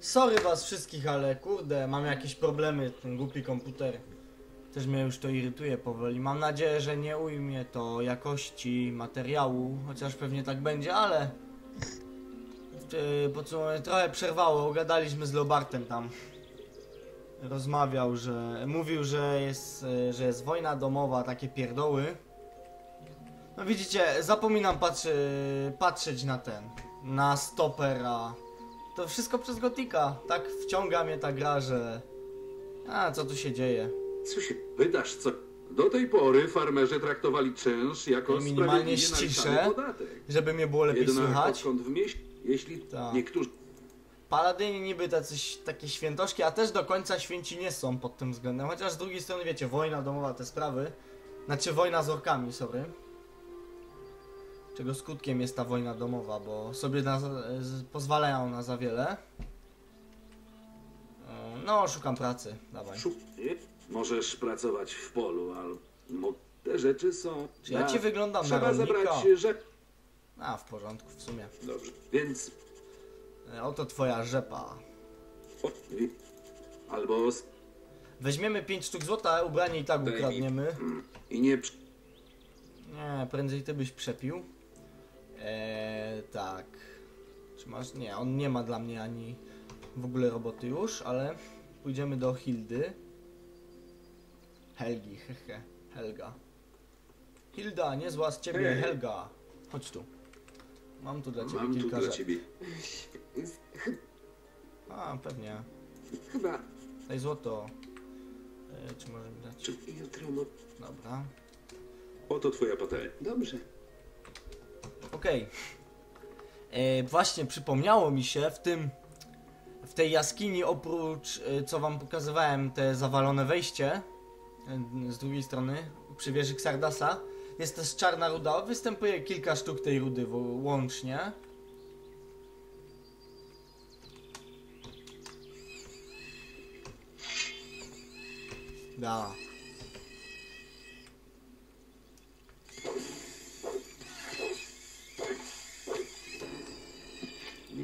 Sorry was wszystkich, ale kurde, mam jakieś problemy, ten głupi komputer. Też mnie już to irytuje powoli. Mam nadzieję, że nie ujmie to jakości materiału, chociaż pewnie tak będzie, ale... Yy, podsumowanie trochę przerwało, gadaliśmy z Lobartem tam. Rozmawiał, że... Mówił, że jest, yy, że jest wojna domowa, takie pierdoły. No widzicie, zapominam patrzy, patrzeć na ten, na stopera. To wszystko przez Gotika. Tak wciąga mnie ta gra, że... A, co tu się dzieje? Co się pytasz, co? Do tej pory farmerzy traktowali czynsz jako Ja minimalnie ściszę. podatek. Żeby mnie było lepiej Jednak słychać. odkąd w mieście, jeśli Tak. niektórzy Paladyni niby tacy, takie świętoszki, a też do końca święci nie są pod tym względem. Chociaż z drugiej strony, wiecie, wojna domowa, te sprawy. Znaczy wojna z orkami, sorry. Czego skutkiem jest ta wojna domowa, bo sobie na, pozwalają na za wiele. E, No, szukam pracy, dawaj. szuk... możesz pracować w polu, mo- te rzeczy są... Czy ja na- ci wyglądam na Trzeba rolnika? zabrać rzecz... A, w porządku, w sumie. Dobrze, więc... E, Oto twoja rzepa. Albo... Weźmiemy 5 sztuk złota, ubranie i tak ukradniemy. I nie... Nie, prędzej ty byś przepił. Eee, tak. Czy masz? Nie, on nie ma dla mnie ani w ogóle roboty już, ale pójdziemy do Hildy. Helgi, hehe, Helga. Hilda, niezła z ciebie, Hej. Helga. Chodź tu. Mam tu dla ciebie Mam tu kilka dla rzeczy. ciebie... A, pewnie. Chyba... Daj złoto. Eee, czy może mi dać? Czy jutro... mo- Dobra. Oto twoja patelnia. Dobrze. Okej. E, Właśnie przypomniało mi się w tym. W tej jaskini, oprócz e, co wam pokazywałem, te zawalone wejście e, z drugiej strony przy wieży Xardasa, jest też czarna ruda. Występuje kilka sztuk tej rudy łącznie. Da.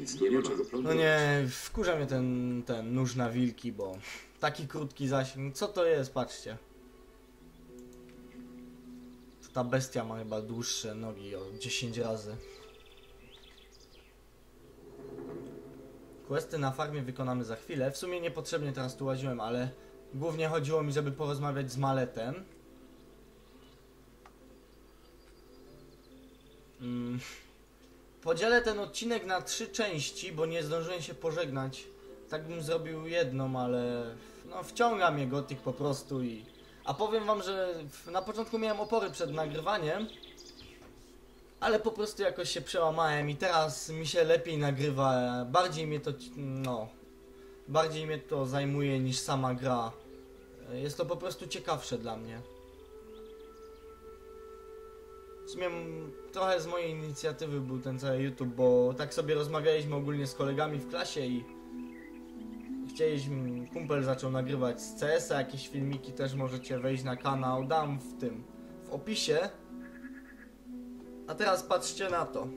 Nic nie, ma czego No nie, wkurza mnie ten, ten nóż na wilki, bo taki krótki zasięg. Co to jest? Patrzcie. Ta bestia ma chyba dłuższe nogi o 10 razy. Questy na farmie wykonamy za chwilę. W sumie niepotrzebnie teraz tu łaziłem, ale głównie chodziło mi, żeby porozmawiać z Maletem. Mm. Podzielę ten odcinek na trzy części, bo nie zdążyłem się pożegnać. Tak bym zrobił jedną, ale no wciąga mnie Gothic po prostu i... A powiem wam, że na początku miałem opory przed nagrywaniem, ale po prostu jakoś się przełamałem i teraz mi się lepiej nagrywa, bardziej mnie to, no, bardziej mnie to zajmuje niż sama gra. Jest to po prostu ciekawsze dla mnie. W sumie trochę z mojej inicjatywy był ten cały YouTube, bo tak sobie rozmawialiśmy ogólnie z kolegami w klasie i chcieliśmy, kumpel zaczął nagrywać z CS-a, jakieś filmiki też możecie wejść na kanał, dam w tym, w opisie. A teraz patrzcie na to.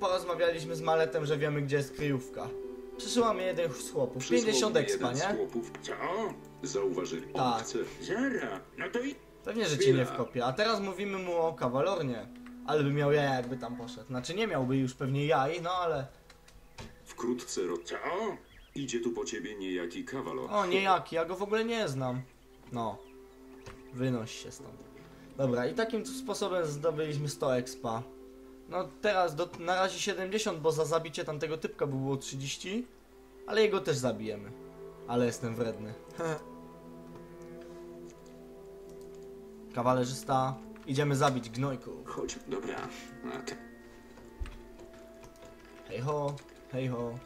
Porozmawialiśmy z Maletem, że wiemy gdzie jest kryjówka. Przyszła mnie jeden z chłopów, 50 expa, nie? Co? Zauważyli. Tak. Chce. Zara, no to i... Pewnie, że ci Chwila. nie wkopię. A teraz mówimy mu o kawalornie. Ale by miał jaja, jakby tam poszedł. Znaczy nie miałby już pewnie jaj, no ale... Wkrótce ro... Co? Idzie tu po ciebie niejaki kawalor. O, niejaki, ja go w ogóle nie znam. No. Wynoś się stąd. Dobra, i takim sposobem zdobyliśmy 100 expa. No teraz do, na razie 70, bo za zabicie tamtego typka by było 30. Ale jego też zabijemy. Ale jestem wredny. Kawalerzysta, idziemy zabić gnojków. Chodź, dobra. A. Hej ho, hej ho.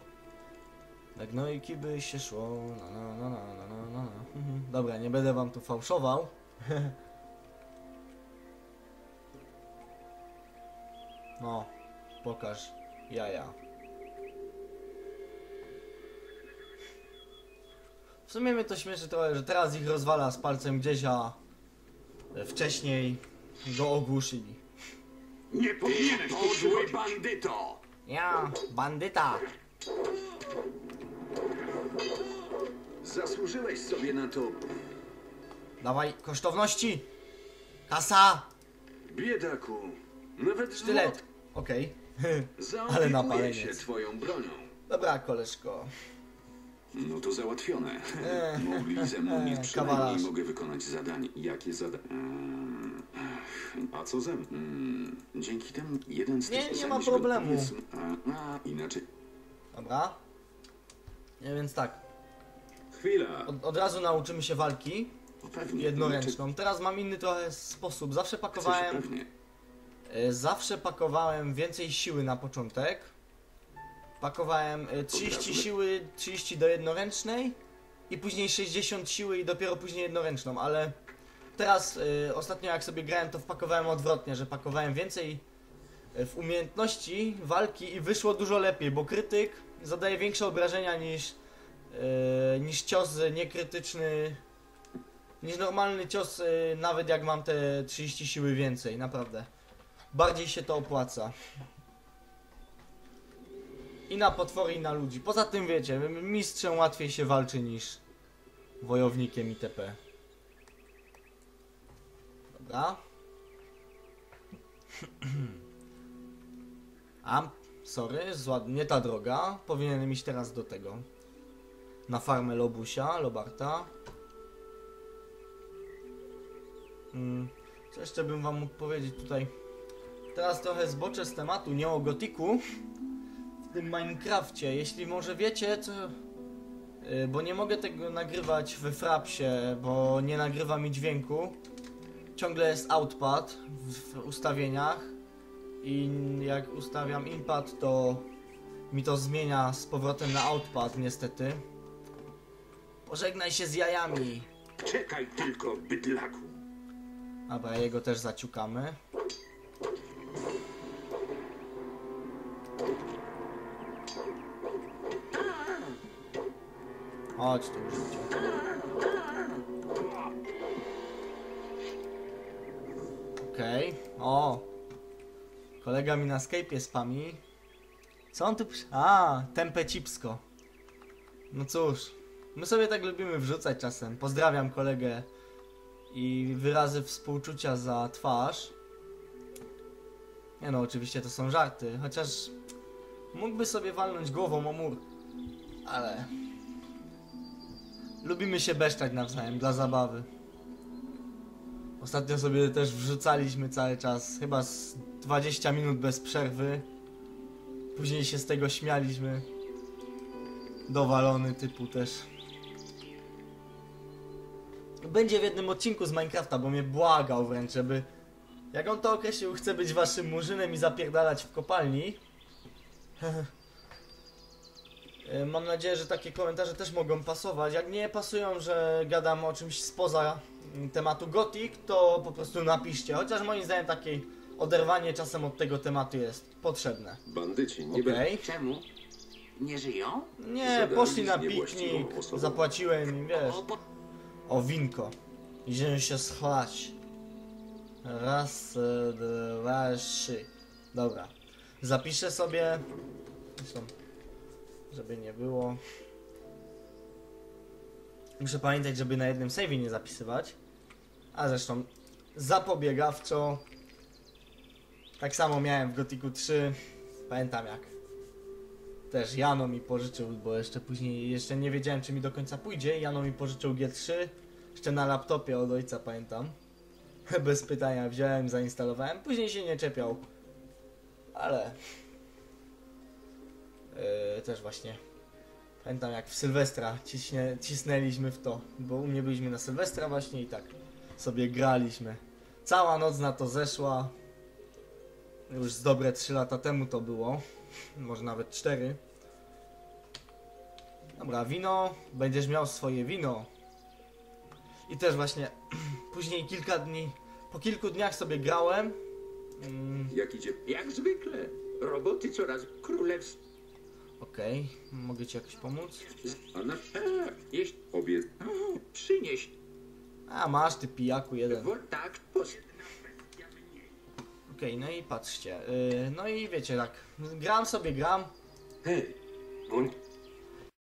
Na gnojki by się szło. Na, na, na, na, na, na, na. Mhm. Dobra, nie będę wam tu fałszował. No, pokaż jaja. W sumie mnie to śmieszy trochę, że teraz ich rozwala z palcem gdzieś, a wcześniej go ogłuszyli. Nie powinieneś tu Podły przychodzić. bandyto! Ja, bandyta! zasłużyłeś sobie na to. Dawaj, kosztowności! Kasa! Biedaku, nawet Sztylet! Okej. Ale zaopiekuję napaleniec. się twoją bronią. Dobra, koleżko. No to załatwione. Eee. Mogli ze mną mieć Eee, przynajmniej kawalarz. mogę wykonać zadanie. Jakie zadanie? A co ze mną? Mm, Dzięki temu jeden z Nie, tych nie ma problemu. powiedzmy- A, a, inaczej. Dobra. Nie, więc tak. Chwila. Od, od razu nauczymy się walki Pewnie. jednoręczną. Teraz mam inny trochę sposób. Zawsze Chcesz pakowałem. pewnie. E, Zawsze pakowałem więcej siły na początek. Pakowałem e, 30 razu le- siły, 30 do jednoręcznej i później 60 siły i dopiero później jednoręczną, ale teraz e, ostatnio jak sobie grałem to wpakowałem odwrotnie, że pakowałem więcej e, w umiejętności walki i wyszło dużo lepiej, bo krytyk zadaje większe obrażenia niż, e, niż cios niekrytyczny, niż normalny cios, e, nawet jak mam te 30 siły więcej, naprawdę bardziej się to opłaca. I na potwory, i na ludzi. Poza tym wiecie, mistrzem łatwiej się walczy niż wojownikiem itp. Dobra. A, sorry, zła, nie ta droga. Powinienem iść teraz do tego. Na farmę Lobusia, Lobarta. Mm, co jeszcze bym wam mógł powiedzieć tutaj? Teraz trochę zboczę z tematu, nie o gotiku. W tym Minecrafcie, jeśli może wiecie, co... Yy, Bo nie mogę tego nagrywać we Frapsie, bo nie nagrywa mi dźwięku. Ciągle jest outpad w, ustawieniach. I jak ustawiam inpad, to mi to zmienia z powrotem na outpad, niestety. Pożegnaj się z jajami. Czekaj tylko, bydlaku. Dobra, jego też zaciukamy. Chodź tu, życie. Okej, o. Kolega mi na Skype'ie spami. Co on tu. A, tempę cipsko. No cóż, my sobie tak lubimy wrzucać czasem. Pozdrawiam kolegę i wyrazy współczucia za twarz. Nie no, oczywiście to są żarty, chociaż mógłby sobie walnąć głową o mur, ale lubimy się besztać nawzajem dla zabawy. Ostatnio sobie też wrzucaliśmy cały czas, chyba z 20 minut bez przerwy. Później się z tego śmialiśmy. Dowalony typu też. Będzie w jednym odcinku z Minecrafta, bo mnie błagał wręcz, żeby... Jak on to określił, chce być waszym murzynem i zapierdalać w kopalni. E, Mam nadzieję, że takie komentarze też mogą pasować. Jak nie pasują, że gadam o czymś spoza tematu Gothic, to po prostu napiszcie. Chociaż moim zdaniem takie oderwanie czasem od tego tematu jest potrzebne. Bandyci nie Okej. Czemu? Nie żyją? Nie, Zagadali poszli na piknik, zapłaciłem im, wiesz. O winko. Idziemy się schlać. Raz, e, dwa, trzy. Dobra. Zapiszę sobie. Zresztą, żeby nie było. Muszę pamiętać, żeby na jednym save nie zapisywać. A zresztą zapobiegawczo. Tak samo miałem w Gotiku 3. Pamiętam jak. Też Jano mi pożyczył, bo jeszcze później, jeszcze nie wiedziałem czy mi do końca pójdzie. Jano mi pożyczył G3, jeszcze na laptopie od ojca pamiętam. Bez pytania wziąłem, zainstalowałem, później się nie czepiał. Ale... Yy, też właśnie... Pamiętam jak w Sylwestra ciśnie, cisnęliśmy w to, bo u mnie byliśmy na Sylwestra właśnie i tak sobie graliśmy. Cała noc na to zeszła. Już z dobre 3 lata temu to było. Może nawet 4. Dobra, wino. Będziesz miał swoje wino. I też właśnie później kilka dni, po kilku dniach sobie grałem. Mm, Jak idzie? Jak zwykle. Roboty coraz królewskie. Okej, mogę ci jakoś pomóc? A na E, jeśli... obie... O, przynieś. A masz ty pijaku jeden. Tak. Okej, no i patrzcie. Yy, no i wiecie tak, gram sobie gram. Hej, on